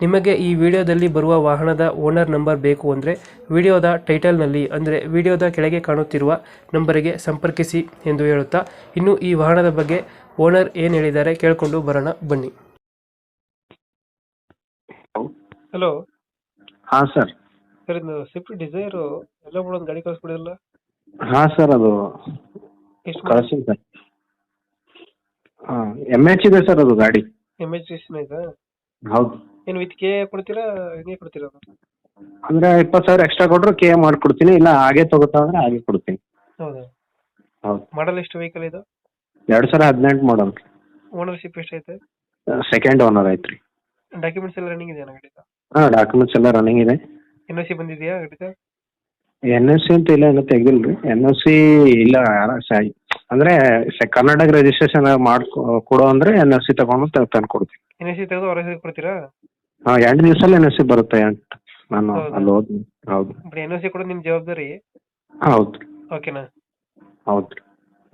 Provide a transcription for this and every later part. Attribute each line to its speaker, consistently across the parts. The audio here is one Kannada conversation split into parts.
Speaker 1: ನಿಮಗೆ ಈ ವಿಡಿಯೋದಲ್ಲಿ ಬರುವ ವಾಹನದ ಓನರ್ ನಂಬರ್ ಬೇಕು ಅಂದರೆ ವಿಡಿಯೋದ ಟೈಟಲ್ನಲ್ಲಿ ಅಂದರೆ ವಿಡಿಯೋದ ಕೆಳಗೆ ಕಾಣುತ್ತಿರುವ ನಂಬರಿಗೆ ಸಂಪರ್ಕಿಸಿ ಎಂದು ಹೇಳುತ್ತಾ ಇನ್ನು ಈ ವಾಹನದ ಬಗ್ಗೆ ಓನರ್ ಏನು ಹೇಳಿದ್ದಾರೆ ಕೇಳಿಕೊಂಡು ಬರೋಣ ಬನ್ನಿ. ಹಲೋ.
Speaker 2: ಹಾಂ ಸರ್.
Speaker 1: ಸರ್ ಇದು ಸ್ವಿಫ್ಟ್ ಡಿಸೈರ್ ಎಲ್ಲ ಒಂದು ಗಾಡಿ ಕಳಿಸ್ಬಿಡಿಲ್ಲ
Speaker 2: ಹಾಂ ಸರ್ ಅದು
Speaker 1: ಎಷ್ಟು
Speaker 2: ಕಳಿಸ್ತೀನಿ ಸರ್. ಹಾಂ ಎಂ ಎಚ್ ಇದೆ ಸರ್ ಅದು ಗಾಡಿ.
Speaker 1: ಎಂ ಎಚ್ ಆಯ್ತಾ
Speaker 2: ಹೌದು.
Speaker 1: ಏನು ವಿತ್ ಕೆ ಕೊಡ್ತೀರಾ ಹೆಂಗೆ ಕೊಡ್ತೀರಾ?
Speaker 2: ಅಂದ್ರೆ ಇಪ್ಪತ್ತು ಸಾವಿರ ಎಕ್ಸ್ಟ್ರಾ ಕೊಟ್ಟರು ಕೆ ಮಾಡ್ಕೊಡ್ತೀನಿ ಇಲ್ಲ ಹಾಗೆ ತಗೋತಾ ಅಂದ್ರೆ ಹಾಗೆ ಕೊಡ್ತೀನಿ.
Speaker 1: ಹೌದಾ?
Speaker 2: ಹೌದು.
Speaker 1: ಮಾಡಲ್ ಎಷ್ಟು ವೆಹಿಕಲ್ ಇದು?
Speaker 2: ಎರಡು ಸಾವಿರ ಹದಿನೆಂಟು ಮಾಡಲ್
Speaker 1: ಓನರ್ಶಿಪ್ ಎಷ್ಟೈತೆ
Speaker 2: ಸೆಕೆಂಡ್ ಓನರ್ ಐತ್ರಿ
Speaker 1: ಡಾಕ್ಯುಮೆಂಟ್ಸ್ ಎಲ್ಲ ರನ್ನಿಂಗ್ ಇದೆಯಾ ಗಡಿತ
Speaker 2: ಹಾಂ ಡಾಕ್ಯುಮೆಂಟ್ಸ್ ಎಲ್ಲ ರನ್ನಿಂಗ್ ಇದೆ.
Speaker 1: ಎನ್ ಒ ಸಿ ಬಂದಿದೆಯಾ ಗಡಿತ
Speaker 2: ಎನ್ ಎಸ್ ಸಿ ಅಂತ ಇಲ್ಲ ಏನೋ ತೆಗ್ದಿಲ್ಲ ರೀ ಎನ್ ಎಸ್ ಸಿ ಇಲ್ಲ ಯಾರ ಸಾಯಿ ಅಂದರೆ ಕರ್ನಾಟಕ ರಿಜಿಸ್ಟ್ರೇಷನ್ ಮಾಡ್ಕೊ ಕೊಡು ಅಂದರೆ ಎನ್ ಎಸ್ ಸಿ ತಗೊಂಡು ತಂದು ಕೊಡ್ತೀನಿ
Speaker 1: ಎನ್ ಎಸ್ ಸಿ ತೆಗೆದು ಹೊರ ಕೊಡ್ತೀರಾ?
Speaker 2: ಹಾ ಎಂಟು ದಿವಸಲ್ಲಿ ಎನ್ ಎಸ್ ಸಿ ಬರುತ್ತೆ ಎಂಟು ನಾನು
Speaker 1: ಹೌದಾ?
Speaker 2: ಅಲ್ಲಿ ಹೋದ್ನಿ. ಹೌದು.
Speaker 1: ಬಟ್ ಎನ್ ಎಸ್ ಸಿ ಕೂಡ ನಿಮ್ಮ ಜವಾಬ್ದಾರಿ?
Speaker 2: ಹೌದು.
Speaker 1: ಓಕೆನಾ
Speaker 2: ಹೌದು.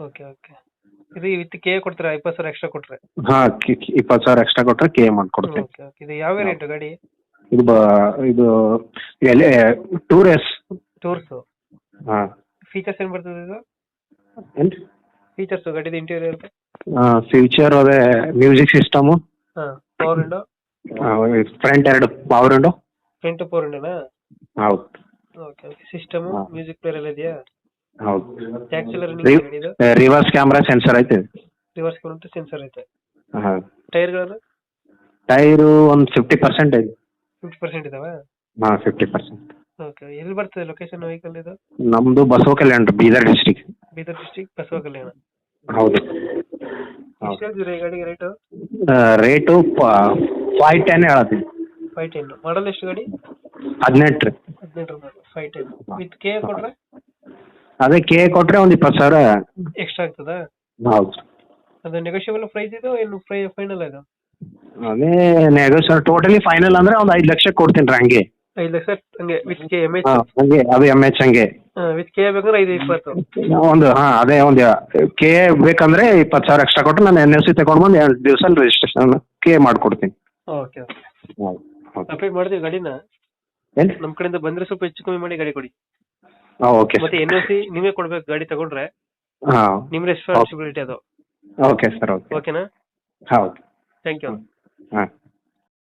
Speaker 1: ಓಕೆ ಓಕೆ ಇದು ವಿತ್ ಕೆ ಕೊಡ್ತೀರಾ? ಇಪ್ಪತ್ತು ಸಾವಿರ ಎಕ್ಸ್ಟ್ರಾ ಕೊಟ್ರೆ?
Speaker 2: ಹಾ ಇಪ್ಪತ್ತು ಸಾವಿರ ಎಕ್ಸ್ಟ್ರಾ ಕೊಟ್ರೆ ಕೆ ಮಾಡ್ಕೊಡ್ತೀನಿ.
Speaker 1: ಓಕೆ ಓಕೆ ಇದು ಯಾವ ರೇಟ್ ಗಾಡಿ?
Speaker 2: ಇದು ಬ ಇದು ಎಲ್ಲಿ ಟೂರ್ ಎಸ್
Speaker 1: ಟೂರ್ಸು
Speaker 2: ಹಾ.
Speaker 1: ಫೀಚರ್ಸ್ ಏನು ಬರ್ತದೆ ಇದು?
Speaker 2: ಏನು
Speaker 1: ಫೀಚರ್ಸು ಗಾಡಿದ ಇಂಟೀರಿಯರ್
Speaker 2: ಫ್ಯೂಚರ್ ಅದೇ music system
Speaker 1: power window
Speaker 2: front ಎರಡು ಪವರ್ ವಿಂಡೋ
Speaker 1: ಫ್ರಂಟ್ ಪವರ್ ವಿಂಡೋನಾ
Speaker 2: ಹೌದು.
Speaker 1: Okay okay system. Music player ಎಲ್ಲ ಇದೆಯಾ?
Speaker 2: ಹೌದು. ರಿವರ್ಸ್ ಕ್ಯಾಮ್ರಾ ಸೆನ್ಸರ್ ಐತೆ.
Speaker 1: ರಿವರ್ಸ್ ಕೌಂಟು ಸೆನ್ಸರ್ ಐತೆ.
Speaker 2: ಹಾ.
Speaker 1: ಟೈರ್ಗಳನ್ನು
Speaker 2: ಟೈರು ಒಂದು ಫಿಫ್ಟಿ ಪರ್ಸೆಂಟ್ ಐತೆ
Speaker 1: ಫಿಫ್ಟಿ ಪರ್ಸೆಂಟ್ ಇದಾವೆ?
Speaker 2: ಹಾ ಫಿಫ್ಟಿ ಪರ್ಸೆಂಟ್
Speaker 1: ಓಕೆ ಎಲ್ಲಿ ಬರ್ತದೆ ಲೊಕೇಶನ್ ವೆಹಿಕಲ್ ಇದು?
Speaker 2: ನಮ್ದು Basavakalyan Bidar district
Speaker 1: Bidar district Basavakalyan.
Speaker 2: ಹೌದು.
Speaker 1: ಗಾಡಿಗೆ ರೇಟು
Speaker 2: ರೇಟು ಫೈವ್ ಟೆನ್ ಹೇಳತ್ತೀನಿ.
Speaker 1: ಫೈವ್ ಟೆನ್ ಮಾಡಲ್ ಎಷ್ಟು ಗಾಡಿ?
Speaker 2: ಹದಿನೆಂಟು ರೀ.
Speaker 1: ಹದಿನೆಂಟು ಫೈವ್ ಟೆನ್ ವಿತ್ ಕೆ ಕೊಟ್ರೆ?
Speaker 2: ಅದೇ ಕೆ ಕೊಟ್ರೆ ಒಂದು ಇಪ್ಪತ್ತು ಸಾವಿರ
Speaker 1: ಎಕ್ಸ್ಟ್ರಾ ಆಗ್ತದಾ?
Speaker 2: ಹೌದು.
Speaker 1: ಅದು ನೆಗೋಷಿಯಬಲ್ ಪ್ರೈಸ್ ಇದು ಏನು ಪ್ರೈ ಫೈನಲ್ ಇದು
Speaker 2: ಅದೇ ನೆಗೋಷಿಯೇಟ್ ಟೋಟಲಿ ಫೈನಲ್ ಅಂದ್ರೆ ಒಂದು ಐದು ಲಕ್ಷ ಕೊಡ್ತೀನಿ ರೀ ಹಂಗೆ.
Speaker 1: ಐದು ಲಕ್ಷ ಹಂಗೆ ವಿತ್ ಕೆ ಎಂ ಎಚ್
Speaker 2: ಹಂಗೆ ಅದು ಎಂ ಎಚ್ ಹಂಗೆ.
Speaker 1: ವಿತ್ ಕೆ ಬೇಕಂದ್ರೆ ಐದು ಇಪ್ಪತ್ತು.
Speaker 2: ಒಂದು ಹಾ ಅದೇ ಒಂದು ಕೆ ಬೇಕಂದ್ರೆ ಇಪ್ಪತ್ತು ಸಾವಿರ ಎಕ್ಸ್ಟ್ರಾ ಕೊಟ್ಟು ನಾನು ಎನ್ ಎಸ್ ಸಿ ತಗೊಂಡು ಬಂದು ಎರಡು ದಿವಸ ರಿಜಿಸ್ಟ್ರೇಷನ್ ಕೆ ಮಾಡ್ಕೊಡ್ತೀನಿ.
Speaker 1: Okay okay. ಅಪ್ಡೇಟ್ ಮಾಡ್ತೀವಿ ಗಾಡಿನ.
Speaker 2: ಏನು
Speaker 1: ನಮ್ಮ ಕಡೆಯಿಂದ ಬಂದ್ರೆ ಸ್ವಲ್ಪ ಹೆಚ್ಚು ಕಮ್ಮಿ ಮಾಡಿ ಗಾಡಿ ಕೊಡಿ.
Speaker 2: ಹಾಂ ಓಕೆ.
Speaker 1: ಮತ್ತೆ ಎನ್ ಎಸ್ ಸಿ ನೀವೇ ಕೊಡ್ಬೇಕು ಗಾಡಿ ತಗೊಂಡ್ರೆ.
Speaker 2: ಹಾಂ.
Speaker 1: ನಿಮ್ಮ ರೆಸ್ಪಾನ್ಸಿಬಿಲಿಟಿ ಅದು.
Speaker 2: Okay sir okay.
Speaker 1: ಓಕೆನಾ?
Speaker 2: ಹೌದು
Speaker 1: ಥ್ಯಾಂಕ್ ಯು
Speaker 2: ಹಾಂ.